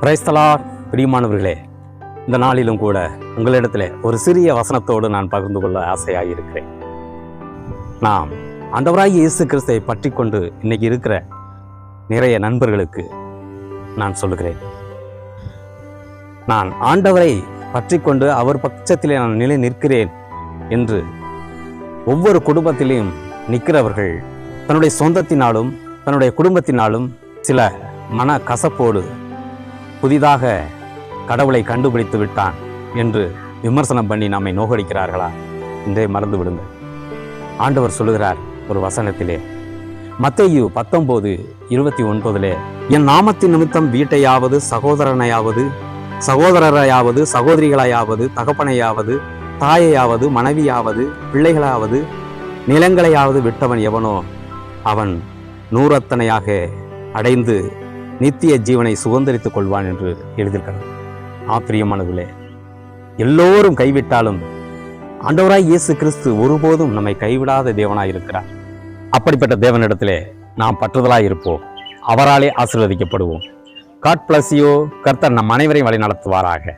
பிரைஸ்தலா பிரியமானவர்களே இந்த நாளிலும் கூட உங்களிடத்தில் ஒரு சிறிய வசனத்தோடு நான் பகிர்ந்து கொள்ள ஆசையாக இருக்கிறேன் நாம் ஆண்டவராகிய இயேசு கிறிஸ்தை பற்றி கொண்டு இன்னைக்கு இருக்கிற நிறைய நண்பர்களுக்கு நான் சொல்லுகிறேன். நான் ஆண்டவரை பற்றி கொண்டு அவர் பட்சத்திலே நான் நிலை நிற்கிறேன் என்று ஒவ்வொரு குடும்பத்திலையும் நிற்கிறவர்கள் தன்னுடைய சொந்தத்தினாலும் தன்னுடைய குடும்பத்தினாலும் சில மன கசப்போடு புதிதாக கடவுளை கண்டுபிடித்து விட்டான் என்று விமர்சனம் பண்ணி நம்மை நோகடிக்கிறார்களா? என்றே மறந்து விடுங்கள். ஆண்டவர் சொல்லுகிறார் ஒரு வசனத்திலே மத்தையு பத்தொம்போது இருபத்தி ஒன்பதிலே என் நாமத்தின் நிமித்தம் வீட்டையாவது சகோதரனையாவது சகோதரரையாவது சகோதரிகளையாவது தகப்பனையாவது தாயையாவது மனைவியாவது பிள்ளைகளாவது நிலங்களையாவது விட்டவன் எவனோ அவன் நூறத்தனையாக அடைந்து நித்திய ஜீவனை சுதந்திரித்துக் கொள்வான் என்று எழுதியிருக்கிறார் ஆப்பிரியமானதுலே எல்லோரும் கைவிட்டாலும் ஆண்டவராய் இயேசு கிறிஸ்து ஒருபோதும் நம்மை கைவிடாத தேவனாய் இருக்கிறார். அப்படிப்பட்ட தேவனிடத்திலே நாம் பற்றுதலாய் இருப்போம். அவராலே ஆசீர்வதிக்கப்படுவோம். காட் பிளஸ் யூ கர்த்தர் நம் அனைவரையும் வழி நடத்துவாராக